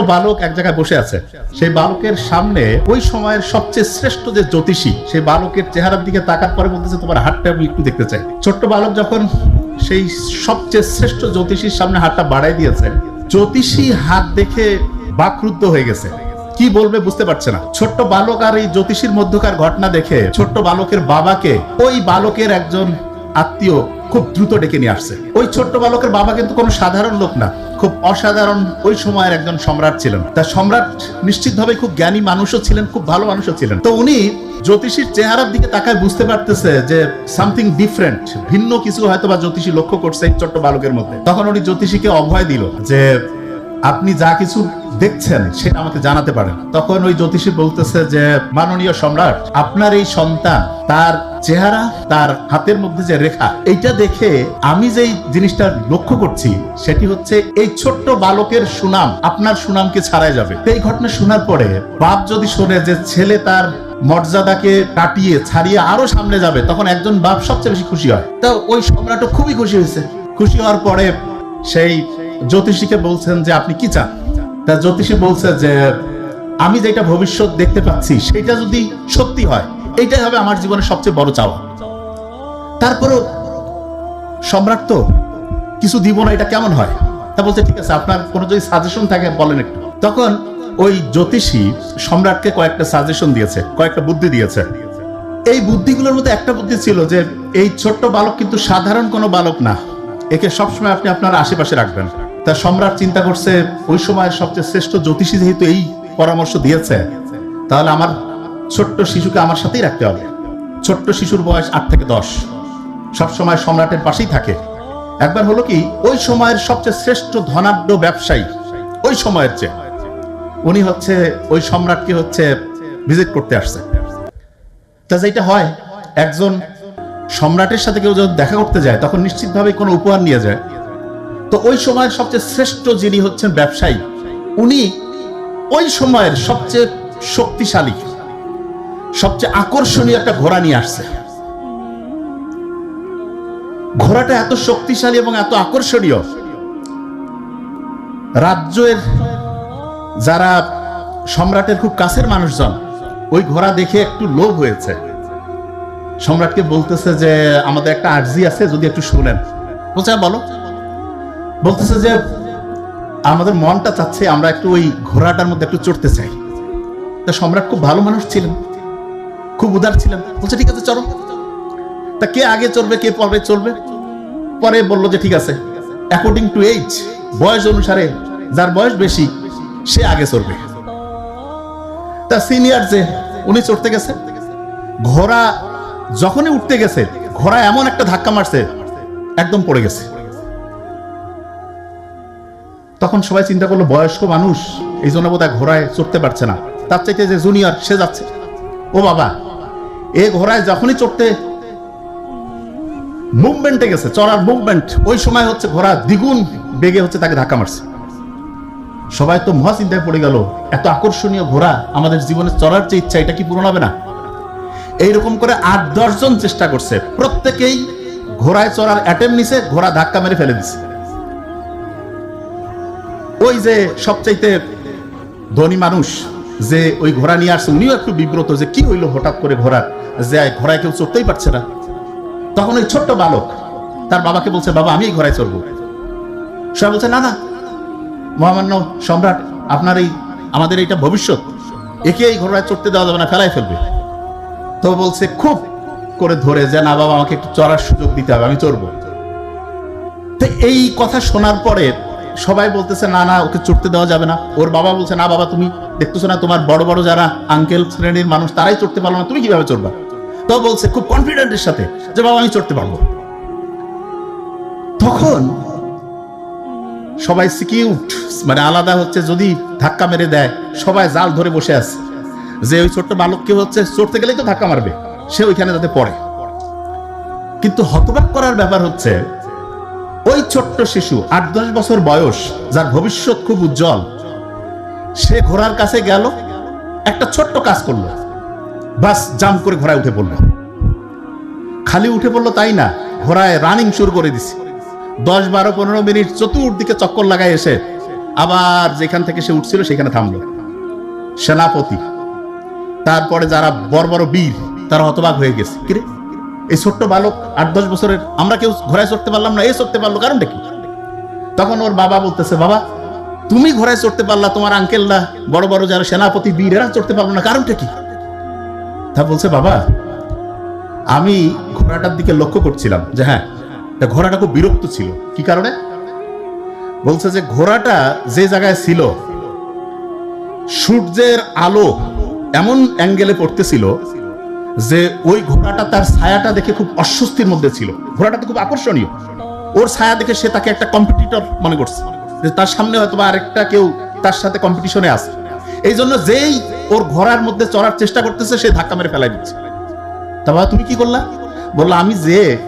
বালক এক জায়গায় বসে আছে। সেই বালকের সামনে ওই সময়ের সবচেয়ে শ্রেষ্ঠ যে জ্যোতিষী, সেই বালকের চেহারার দিকে তাকার পরে বলতেছে, তোমার হাতটা আমি একটু দেখতে চাই। ছোট্ট বালক যখন সেই সবচেয়ে শ্রেষ্ঠ জ্যোতিষীর সামনে হাতটা বাড়াই দিয়েছে, জ্যোতিষী হাত দেখে বাকরুদ্ধ হয়ে গেছে। কি বলবে বুঝতে পারছে না। ছোট্ট বালক আর এই জ্যোতিষীর মধ্যকার ঘটনা দেখে ছোট্ট বালকের বাবাকে ওই বালকের একজন আত্মীয় খুব দ্রুত ডেকে নিয়ে আসছে। ওই ছোট্ট বালকের বাবা কিন্তু কোনো সাধারণ লোক না। খুব অসাধারণ ওই সময়ের একজন সম্রাট ছিলেন। তা সম্রাট নিশ্চিতভাবে খুব জ্ঞানী মানুষও ছিলেন, খুব ভালো মানুষও ছিলেন। তো উনি জ্যোতিষীর চেহারার দিকে তাকায় বুঝতে পারতেছে যে সামথিং ডিফারেন্ট ভিন্ন কিছু হয়তো বা জ্যোতিষী লক্ষ্য করছে এই ছোট্ট বালকের মধ্যে। তখন উনি জ্যোতিষীকে অভয় দিল যে আপনি যা কিছু দেখছেন, সেটা আমাকে জানাতে পারেন। তখন ওই জ্যোতিষী বলতেছে যে, মাননীয় সম্রাট, আপনার এই সন্তান, তার চেহারা, তার হাতের মধ্যে যে রেখা, এইটা দেখে আমি যেই জিনিসটা লক্ষ্য করছি, সেটি হচ্ছে এই ছোট্ট বালকের সুনাম, আপনার সুনামকে ছাড়াই যাবে। এই ঘটনা শোনার পরে বাপ যদি শোনে যে ছেলে তার মর্যাদাকে কাটিয়ে, ছাড়িয়ে আরও সামনে যাবে, তখন একজন বাপ সবচেয়ে বেশি খুশি হয়। তো ওই সম্রাটও খুবই খুশি হয়েছে। খুশি হওয়ার পরে সেই জ্যোতিষীকে বলছেন যে আপনি কি চান? তা জ্যোতিষী বলছে যে, আমি যেটা ভবিষ্যৎ দেখতে পাচ্ছি, সেটা যদি সত্যি হয় এইটাই হবে আমার জীবনের সবচেয়ে বড় চাওয়া। তারপরও সম্রাট তো কিছু দিব না, এটা কেমন হয়? তা বলছে, ঠিক আছে, আপনার কোনো যদি সাজেশন থাকে, বলেন একটু। তখন ওই জ্যোতিষী সম্রাটকে কয়েকটা সাজেশন দিয়েছে, কয়েকটা বুদ্ধি দিয়েছে। এই বুদ্ধিগুলোর মধ্যে একটা বুদ্ধি ছিল যে, এই ছোট্ট বালক কিন্তু সাধারণ কোনো বালক না, একে সবসময় আপনি আপনার আশেপাশে রাখবেন। তা সম্রাট চিন্তা করছে, ওই সময়ের সবচেয়ে শ্রেষ্ঠ জ্যোতিষী যেহেতু এই পরামর্শ দিয়েছে, তাহলে আমার ছোট্ট শিশুকে আমার সাথেই রাখতে হবে। ছোট্ট শিশুর বয়স আট থেকে দশ। সবসময় সম্রাটের পাশেই থাকে। একবার হলো কি, ওই সময়ের সবচেয়ে শ্রেষ্ঠ ধনাঢ্য ব্যবসায়ী, ওই সময়ের চেয়ে। উনি হচ্ছে, ওই সম্রাটকে হচ্ছে ভিজিট করতে আসছে। তা যেটা হয়, একজন সম্রাটের সাথে কেউ যখন দেখা করতে যায়, তখন নিশ্চিতভাবে কোনো উপহার নিয়ে যায়। তো ওই সময়ের সবচেয়ে শ্রেষ্ঠ যিনি হচ্ছেন ব্যবসায়ী উনি ওই সময়ের সবচেয়ে শক্তিশালী সবচেয়ে আকর্ষণীয় একটা ঘোড়া নিয়ে আসছে। ঘোড়াটা এত শক্তিশালী এবং এত আকর্ষণীয় রাজ্যের যারা সম্রাটের খুব কাছের মানুষজন ওই ঘোড়া দেখে একটু লোভ হয়েছে। সম্রাটকে বলতেছে যে আমাদের একটা আর্জি আছে যদি একটু শুনেন। "হ্যাঁ, বলো। বলতেছে যে, আমাদের মনটা চাচ্ছে আমরা একটু ওই ঘোড়াটার মধ্যে একটু চড়তে চাই। তা সম্রাট খুব ভালো মানুষ ছিলেন, খুব উদার ছিলেন। বলছে, ঠিক আছে চলো তা কে আগে চলবে কে পরে চলবে পরে বলল যে, ঠিক আছে অ্যাকর্ডিং টু এইজ বয়স অনুসারে যার বয়স বেশি, সে আগে চলবে তা সিনিয়র যে, উনি চড়তে গেছে। ঘোড়া যখনই উঠতে গেছে, ঘোড়া এমন একটা ধাক্কা মারছে, একদম পড়ে গেছে। তখন সবাই চিন্তা করল, বয়স্ক মানুষ এই জন্য বোধহয় ঘোড়ায় চড়তে পারছে না। তার চাইতে যে জুনিয়র সে যাচ্ছে। ও বাবা, এ ঘোড়ায় যখনই চড়তে মুভমেন্টে গেছে, চড়ার মুভমেন্ট ওই সময় হচ্ছে ঘোড়া দ্বিগুণ বেগে হচ্ছে তাকে ধাক্কা মারছে। সবাই তো মহা চিন্তায় পড়ে গেল, এত আকর্ষণীয় ঘোড়া আমাদের জীবনে চড়ার যে ইচ্ছা, এটা কি পূরণ হবে না? এইরকম করে আট দশ জন চেষ্টা করছে, প্রত্যেকেই ঘোড়ায় চড়ার অ্যাটেম্প নিছে, ঘোড়া ধাক্কা মেরে ফেলে দিছে। ওই যে সবচাইতে ধনী মানুষ যে ওই ঘোড়া নিয়ে আসছে, উনিও একটু বিব্রত যে কি হইল হঠাৎ করে ঘোড়া, যে ঘোড়ায় কেউ চড়তেই পারছে না। তখন ওই ছোট্ট বালক, তার বাবাকে বলছে, বাবা, আমি এই ঘোড়ায় চড়বো। সবাই বলছে, না না, মহামান্য সম্রাট, আপনার এই, আমাদের এইটা ভবিষ্যৎ। একে এই ঘোড়ায় চড়তে দেওয়া যাবে না, ফেলাই ফেলবে। তো বলছে, খুব করে ধরে যে, না, বাবা, আমাকে একটু চড়ার সুযোগ দিতে হবে, আমি চড়বো। তো এই কথা শোনার পরে সবাই বলতেছে, না না, ওকে চড়তে দেওয়া যাবে না। ওর বাবা বলছে, না, বাবা, তুমি দেখতেছো না, তোমার বড় বড় যারা আঙ্কেল শ্রেণির মানুষ, তারাই চড়তে পারল না। তুমি কীভাবে চড়বা? তো বলছে খুব কনফিডেন্টের সাথে যে, বাবা, আমি চড়তে পারব। তখন সবাই সিকিউট মানে আলাদা হচ্ছে, যদি ধাক্কা মেরে দেয়, সবাই জাল ধরে বসে আছে। যে ওই ছোট্ট বালককে হচ্ছে, চড়তে গেলেই তো ধাক্কা মারবে, সে ওইখানে যাতে পড়ে। কিন্তু হতবাক করার ব্যাপার হচ্ছে ওই ছোট্ট শিশু, আট দশ বছর বয়স, যার ভবিষ্যৎ খুব উজ্জ্বল। সে ঘোড়ার কাছে গেল, একটা ছোট্ট কাজ করল। বাস জাম্প করে ঘোড়ায় উঠে পড়ল। খালি উঠে পড়ল তাই না, ঘোড়ায় রানিং শুরু করে দিছে। দশ, বারো, পনেরো মিনিট চতুর্দিকে চক্কর লাগায় এসে আবার যেখান থেকে সে উঠছিল সেখানে থামলো। সেনাপতি, তারপরে যারা বড় বড় বীর, তারা হতবাক হয়ে গেছে। কিরে? এই ছোট্ট বালক আট, দশ বছরের, আমরা কেউ ঘোড়ায় চড়তে পারলাম না এই চড়তে পারল, কারণটা কি? তখন ওর বাবা বলতেছে, বাবা, তুমি ঘোড়ায় চড়তে পারলা, তোমার আঙ্কেলরা বড় বড় যারা সেনাপতি বীর এরা চড়তে পারল না, কারণটা কি? তা বলছে, বাবা, আমি ঘোড়াটার দিকে লক্ষ্য করছিলাম, যে হ্যাঁ ঘোড়াটা খুব বিরক্ত ছিল। কি কারণে? বলছে যে, ঘোড়াটা যে জায়গায় ছিল, সূর্যের আলো এমন অ্যাঙ্গেলে পড়তেছিল যে ওই ঘোড়াটা তার ছায়াটা দেখে খুব অস্বস্তির মধ্যে ছিল। ঘোড়াটা তো খুব আকর্ষণীয়। ওর ছায়া দেখে সে তাকে একটা কম্পিটিটর মনে করছে। যে তার সামনে হয়তো বা আরেকটা কেউ তার সাথে কম্পিটিশনে আছে। এই জন্য যেই ওর ঘোড়ার মধ্যে চড়ার চেষ্টা করতেছে, সে ধাক্কা মেরে ফেলাই দিচ্ছে। তা বাবা, তুমি কি করলা? বলল, আমি যে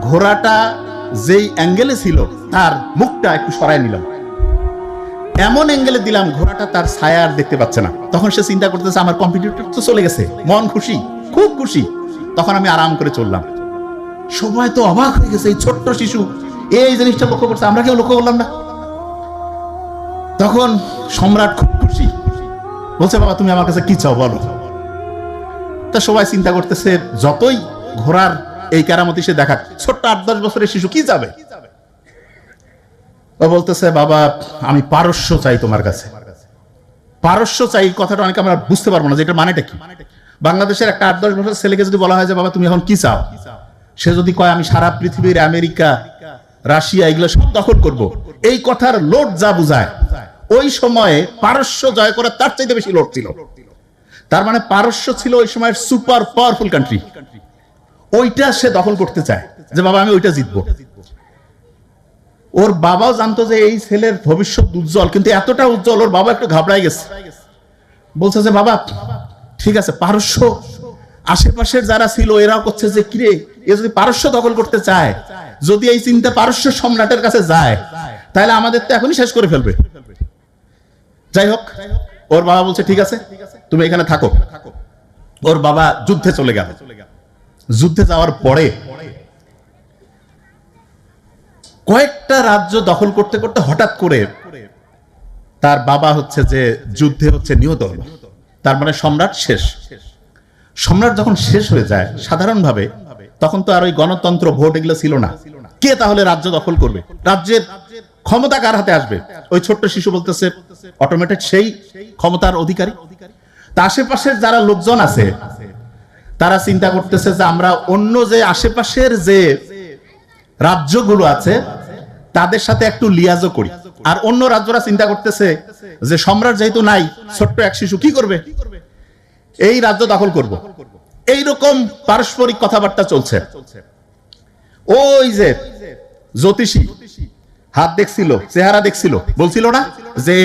ঘোড়াটা যেই অ্যাঙ্গেলে ছিল, তার মুখটা একটু সরাই নিলাম। এমন অ্যাঙ্গেলে দিলাম, ঘোড়াটা তার ছায়া আর দেখতে পাচ্ছে না। তখন সে চিন্তা করতেছে, আমার কম্পিটিটর তো চলে গেছে। মন খুশি? খুব খুশি। তখন আমি আরাম করে চললাম। সবাই তো অবাক হয়ে গেছে, এই ছোট্ট শিশু। এই জিনিসটা লক্ষ্য করছে, আমরা কেউ লক্ষ্য করলাম না। তখন সম্রাট খুব খুশি। বলছে, বাবা, তুমি আমার কাছে কি চাও বলো? তা সবাই চিন্তা করতেছে, যতই ঘোড়ার এই কেরামতি সে দেখা ছোট্ট আট দশ বছরের শিশু কি যাবে? ও বলতেছে, বাবা, আমি পারস্য চাই তোমার কাছে। পারস্য চাই কথাটা অনেকে আমরা বুঝতে পারব না যে এটা মানেটা কি? বাংলাদেশের একটা আট দশ বছর ছেলেকে যদি বলা হয় যে, বাবা, তুমি এখন কি চাও? সে যদি কয়, আমি সারা পৃথিবীর আমেরিকা, রাশিয়া এগুলো সব দখল করব। এই কথার লোড যা বুঝায়, ওই সময়ে পারস্য জয় করার তার চাইতে বেশি লোড ছিল। তার মানে পারস্য ছিল ওই সময়ের সুপার পাওয়ারফুল কান্ট্রি। ওইটা সে দখল করতে চায় যে, বাবা, আমি ওইটা জিতবো। ওর বাবাও জানতো যে, এই ছেলের ভবিষ্যৎ উজ্জ্বল। কিন্তু এতটা উজ্জ্বল, ওর বাবা একটু ঘাবড়াই গেছে। বলছে যে, বাবা ঠিক আছে, পারস্য আশেপাশের যারা ছিল, এরাও করছে যে, কিরে, এ যদি পারস্য দখল করতে চায়, যদি এই চিন্তা পারস্য সম্রাটের কাছে যায়, তাহলে আমাদের তো এখনই শেষ করে ফেলবে। যাই হোক, ওর বাবা বলছে, ঠিক আছে, তুমি এখানে থাকো। ওর বাবা যুদ্ধে চলে গেল। যুদ্ধে যাওয়ার পরে কয়েকটা রাজ্য দখল করতে করতে হঠাৎ করে তার বাবা হচ্ছে যে, যুদ্ধে হচ্ছে নিহত হলো। তার মানে সম্রাট শেষ। সম্রাট যখন শেষ হয়ে যায়, সাধারণভাবে, তখন তো আর ওই গণতন্ত্র ভোট এগুলো ছিল না। কে তাহলে রাজ্য দখল করবে? রাজ্যের ক্ষমতা কার হাতে আসবে? ওই ছোট্ট শিশু বলতেছে অটোমেটেড সেই ক্ষমতার অধিকারী। তা আশেপাশের যারা লোকজন আছে, তারা চিন্তা করতেছে যে আমরা অন্য যে আশেপাশের যে রাজ্যগুলো আছে, তাদের সাথে একটু লিয়াজও করি। আর অন্য রাজ্যরা চিন্তা করতেছে যে সম্রাট যেহেতু নাই, ছোট্ট এক শিশু কি করবে? এই রাজ্য দখল করব। এই রকম পারস্পরিক কথাবার্তা চলছে। ওই যে জ্যোতিষী হাত দেখছিল, চেহারা দেখছিল, বলছিল না যে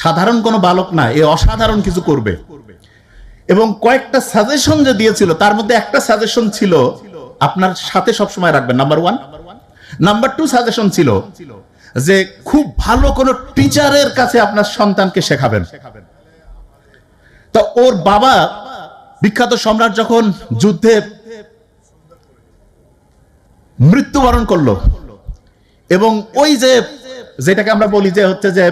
সাধারণ কোনো বালক না, এ অসাধারণ কিছু করবে। এবং কয়েকটা সাজেশন যে দিয়েছিল, তার মধ্যে একটা সাজেশন ছিল, আপনার সাথে সব সময় রাখবেন number one number two suggestion ছিল যে খুব ভালো কোনো টিচারের কাছে আপনার সন্তানকে শেখাবেন। তো ওর বাবা বিখ্যাত সম্রাট যখন যুদ্ধে মৃত্যুবরণ করল এবং ওই যে যেটাকে আমরা বলি যে হচ্ছে যে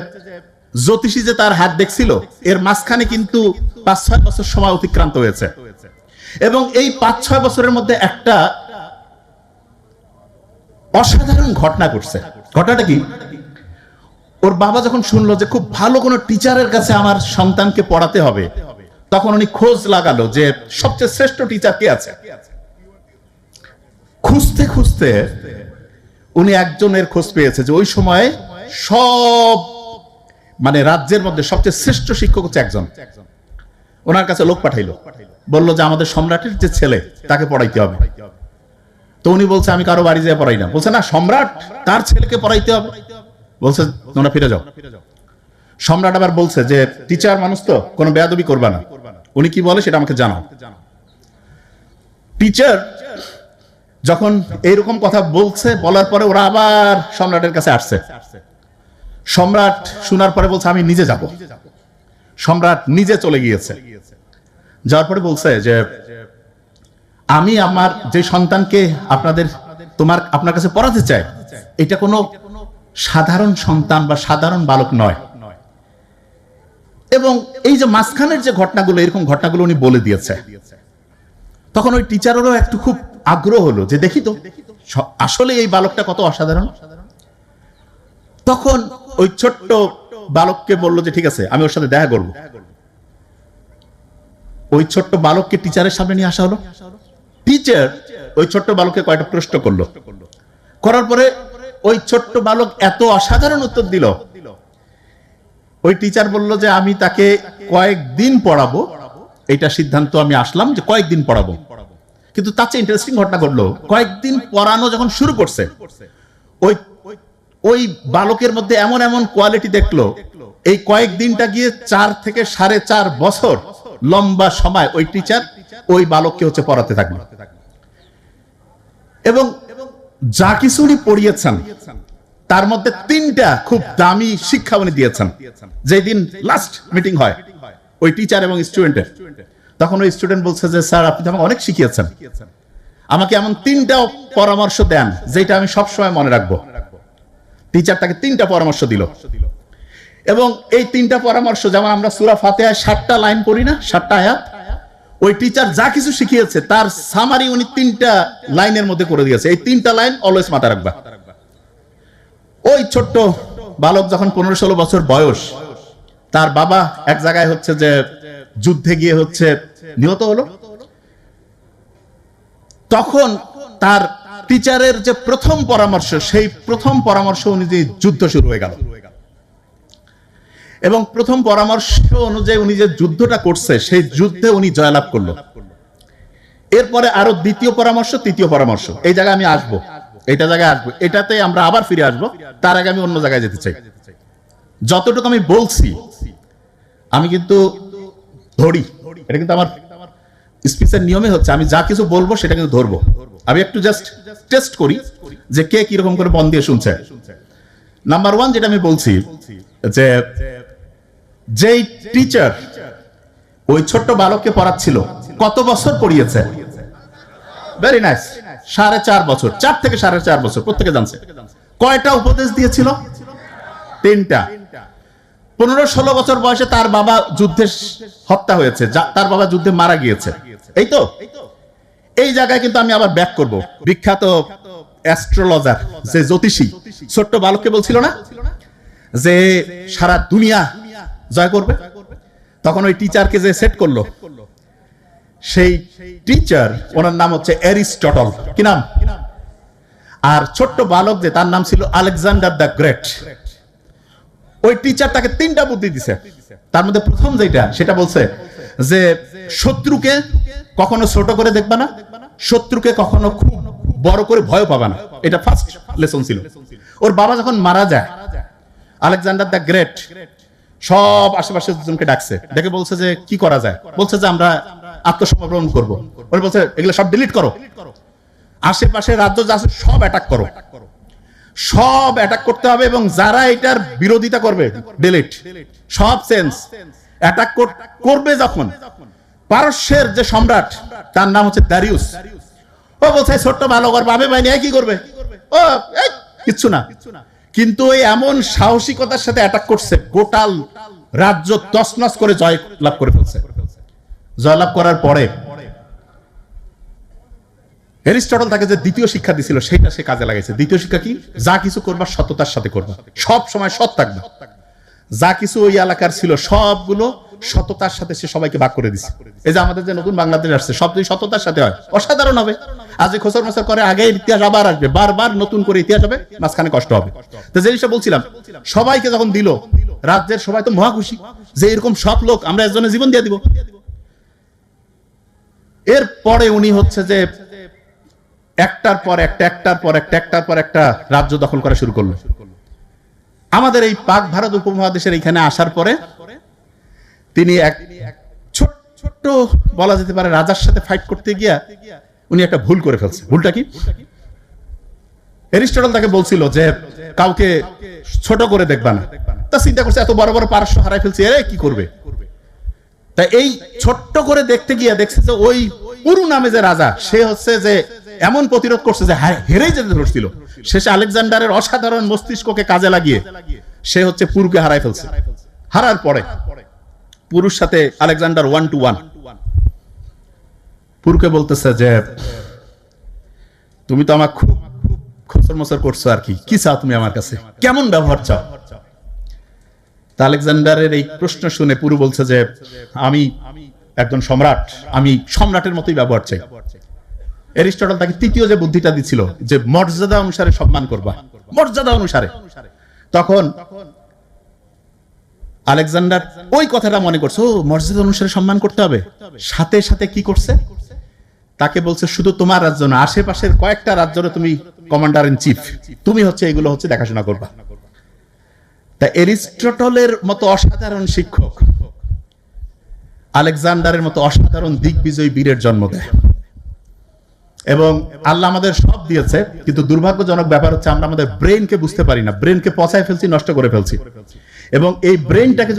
জ্যোতিষী যে তার হাত দেখছিল, এর মাঝখানে কিন্তু পাঁচ ছয় বছর সময় অতিক্রান্ত হয়েছে। এবং এই পাঁচ ছয় বছরের মধ্যে একটা অসাধারণ ঘটনা ঘটছে। ঘটনাটা কি? ওর বাবা যখন শুনলো যে খুব ভালো কোনো টিচারের কাছে আমার সন্তানকে পড়াতে হবে, তখন উনি খোঁজ লাগালো যে সবচেয়ে শ্রেষ্ঠ টিচার কে আছে। খুঁজতে খুঁজতে উনি একজনের খোঁজ পেয়েছে যে ওই সময় সব মানে রাজ্যের মধ্যে সবচেয়ে শ্রেষ্ঠ শিক্ষক হচ্ছে একজন। ওনার কাছে লোক পাঠাইলো। বলল যে আমাদের সম্রাটের যে ছেলে, তাকে পড়াইতে হবে। তো উনি বলছে, আমি কারও বাড়ি যেয়ে পড়াই না। বলছে, না, সম্রাট, তার ছেলেকে পড়াইতে হবে। বলছে, তোমরা ফিরে যাও। সম্রাট আবার বলছে যে, টিচার মানুষ তো, কোনো বেয়াদবি করবা না। উনি কি বলে সেটা আমাকে জানাও। টিচার যখন এইরকম কথা বলছে, বলার পরে ওরা আবার সম্রাটের কাছে আসছে। সম্রাট শোনার পরে বলছে, আমি নিজে যাব। সম্রাট নিজে চলে গিয়েছে। যাওয়ার পরে বলছে যে আমি আমার যে সন্তানকে আপনাদের, তোমার, আপনার কাছে পড়াতে চাই, এটা কোনো সাধারণ সন্তান বা সাধারণ বালক নয়। এবং এই যে মাঝখানের যে ঘটনাগুলো, এরকম ঘটনাগুলো উনি বলে দিয়েছে। তখন ওই টিচারেরও একটু খুব আগ্রহ হলো যে দেখি তো আসলে এই বালকটা কত অসাধারণ। তখন ওই ছোট্ট বালককে বলল যে, ঠিক আছে, আমি ওর সাথে দেখা করব। ওই ছোট্ট বালককে টিচারের সামনে নিয়ে আসা হলো। টিচার ওই ছোট্ট বালককে কয়টা প্রশ্ন করল? করার পরে ওই ছোট্ট বালক এত অসাধারণ উত্তর দিল। ওই টিচার বলল যে, আমি তাকে কয়েকদিন পড়াবো। এটা সিদ্ধান্ত আমি আসলাম যে, কয়েকদিন পড়াবো। কিন্তু তার চেয়ে ইন্টারেস্টিং ঘটনা ঘটলো, কয়েকদিন পড়ানো যখন শুরু করছে, ওই ওই বালকের মধ্যে এমন এমন কোয়ালিটি দেখল, এই কয়েকদিনটা গিয়ে চার থেকে সাড়ে চার বছর লম্বা সময় ওই টিচার ওই বালককে হচ্ছে পড়াতে থাকল। এবং যা কিছু উনি পড়িয়েছেন, তার মধ্যে তিনটা খুব দামি শিক্ষা উনি দিয়েছেন। যেদিন লাস্ট মিটিং হয়, ওই টিচার এবং স্টুডেন্টের তখন ওই স্টুডেন্ট বলছে যে, স্যার, আপনি আমাকে অনেক শিখিয়েছেন। আমাকে এমন তিনটা পরামর্শ দেন, যেটা আমি সবসময় মনে রাখব। টিচার তাকে তিনটা পরামর্শ দিল। এবং এই তিনটা পরামর্শ, যেমন আমরা সুরা ফাতেহায় সাতটা লাইন পড়ি না, সাতটা আয়াত, ওই টিচার যা কিছু শিখিয়েছে, তার সামারি উনি তিনটা লাইনের মধ্যে করে দিয়েছে। এই তিনটা লাইন অলওয়েজ মাথা রাখবা। ওই ছোট্ট বালক যখন পনেরো ষোলো বছর বয়স, তার বাবা এক জায়গায় হচ্ছে যে যুদ্ধে গিয়ে হচ্ছে নিহত হলো। তখন তার টিচারের যে প্রথম পরামর্শ, সেই প্রথম পরামর্শ অনুযায়ী যুদ্ধ শুরু হয়ে গেল। এবং প্রথম পরামর্শ অনুযায়ী উনি যে যুদ্ধটা করছে, সেই যুদ্ধে উনি জয়লাভ করল। এরপরে আরও দ্বিতীয় পরামর্শ, তৃতীয় পরামর্শ। এই জায়গায় আমি আসব। এটা জায়গায় আসব। এটাতে আমরা আবার ফিরে আসব। তার আগে আমি অন্য জায়গায় যেতে চাই। যতটুকু আমি বলছি, আমি কিন্তু ধরি। এটা কিন্তু আমার স্পিচের নিয়মে হচ্ছে, আমি যা কিছু বলব সেটা কিন্তু ধরবো। আমি একটু জাস্ট টেস্ট করি যে কে কীরকম করে মন দিয়ে শুনছে। নাম্বার ওয়ান যেটা আমি বলছি, যে যেই টিচার ওই ছোট্ট বালককে পড়াচ্ছিল, কত বছর পড়িয়েছে? ভেরি নাইস সাড়ে চার বছর, চার থেকে সাড়ে চার বছর, প্রত্যেকে জানছে। কয়টা উপদেশ দিয়েছিল? তিনটা। পনেরো ষোলো বছর বয়সে তার বাবা যুদ্ধে হত্যা হয়েছে তার বাবা যুদ্ধে মারা গিয়েছে। এই তো? এই জায়গায় কিন্তু আমি আবার ব্যাক করব। বিখ্যাত অ্যাস্ট্রোলজার যে জ্যোতিষী, ছোট্ট বালককে বলছিল না? যে সারা দুনিয়া জয় করবে? তখন ওই টিচারকে যে সেট করল, সেই টিচার ওনার নাম হচ্ছে অ্যারিস্টটল। কি নাম? আর ছোট্ট বালক যে, তার নাম ছিল আলেকজান্ডার দ্য গ্রেট। ওই টিচার তাকে তিনটা বুদ্ধি দিছে। তার মধ্যে প্রথম যেটা, সেটা বলছে যে, শত্রুকে কখনো ছোট করে দেখবা না, শত্রুকে কখনো খুব বড় করে ভয় পাবা না। এটা ফার্স্ট লেসন ছিল। ওর বাবা যখন মারা যায়, আলেকজান্ডার দ্য গ্রেট সব আশেপাশে জনকে ডাকছে। ডেকে বলছে যে, কি করা যায়? বলছে যে, আমরা আত্মসমর্পণ করব। ওরা বলছে, এগুলো সব ডিলিট করো। আশেপাশে রাজ্য যা আছে সব অ্যাটাক করো। সব অ্যাটাক করতে হবে এবং যারা এটার বিরোধিতা করবে ডিলিট সব সেন্স অ্যাটাক করবে যখন, পারস্যের যে সম্রাট, তার নাম হচ্ছে দারিউস ও বলছে ছোট্ট ভালো কর বাবে বাইনি কি করবে? ও কিচ্ছু না। কিন্তু এমন সাহসিকতার সাথে অ্যাটাক করছে, গোটাল রাজ্য তছনছ করে জয় লাভ করে ফেলছে। জয়লাভ করার পরে এরিস্টটল তাকে যে দ্বিতীয় শিক্ষা দিছিল সেটা সে কাজে লাগাইছে। দ্বিতীয় শিক্ষা কি? যা কিছু করবা, সততার সাথে করবা। সব সময় সৎ থাকবে। যা কিছু ওই এলাকার ছিল, সবগুলো সততার সাথে সে সবাইকে ভাগ করে দিছে। এই যে আমাদের যে নতুন বাংলাদেশ আসছে, সব যদি সততার সাথে হয়, অসাধারণ হবে। আজ এই খোসর মোসর করে আগে ইতিহাস আবার আসবে। বারবার নতুন করে ইতিহাস হবে, মাঝখানে কষ্ট হবে। তো যে জিনিসটা বলছিলাম, সবাইকে যখন দিল, রাজ্যের সবাই তো মহা খুশি যে এরকম সব লোক, আমরা একজনের জীবন দিয়ে দিব। এর পরে উনি হচ্ছে যে একটার পর একটা, একটার পর একটা, একটার পর একটা রাজ্য দখল করা শুরু করল। আমাদের এই পাক ভারত উপমহাদেশের এখানে আসার পরে তিনি এক ছোট, ছোট্ট বলা যেতে পারে রাজার সাথে ফাইট করতে গিয়া উনি একটা ভুল করে ফেলছে। ভুলটা কি? এরিস্টটল তাকে বলছিল যে কাউকে ছোট করে দেখবা না। তা চিন্তা করছে এত বড় বড় পারস্য হারাই ফেলছে এরে কি করবে? তা এই ছোট্ট করে দেখতে গিয়ে দেখছে যে ওই পুরু নামে যে রাজা সে হচ্ছে যে এমন প্রতিরোধ করছে যে হা- হেরেই যেতে ধরছিল। শেষে আলেকজান্ডারের অসাধারণ মস্তিষ্ককে কাজে লাগিয়ে সে হচ্ছে পুরুকে হারাই ফেলছে। হারার পরে পুরুষ সাথে আলেকজান্ডার ওয়ান টু ওয়ান পুরুকে বলতেছে যে, তুমি তো আমার খুব খসর করছ আর কি। কি চাও তুমি আমার কাছে? কেমন ব্যবহার চাও? আলেকজান্ডারের এই প্রশ্ন শুনে পুরু বলছে যে, আমি একজন সম্রাট, আমি সম্রাটের মতোই ব্যবহার চাই। এরিস্টটল তাকে তৃতীয় যে বুদ্ধিটা দিছিল, যে মর্যাদা অনুসারে সম্মান করবা, মর্যাদা অনুসারে। তখন আলেকজান্ডার ওই কথাটা মনে করছে, ও, মর্যাদা অনুসারে সম্মান করতে হবে। সাথে সাথে কি করছে? তাকে বলছে, শুধু তোমার রাজ্য না, আশেপাশের কয়েকটা রাজ্যের তুমি কমান্ডার ইন চিফ তুমি হচ্ছে, এগুলো হচ্ছে দেখাশোনা করবা। তা এরিস্টটলের মতো অসাধারণ শিক্ষক আলেকজান্ডারের মতো অসাধারণ দিগ্বিজয়ী বীরের জন্ম দেয়। এবং আল্লাহ আমাদের সব দিয়েছে, কিন্তু দুর্ভাগ্যজনক ব্যাপার হচ্ছে, আমরা আমাদের ব্রেনকে বুঝতে পারি না। ব্রেনকে পচায় ফেলছি, নষ্ট করে ফেলছি। এবং এই ব্রেনটাকে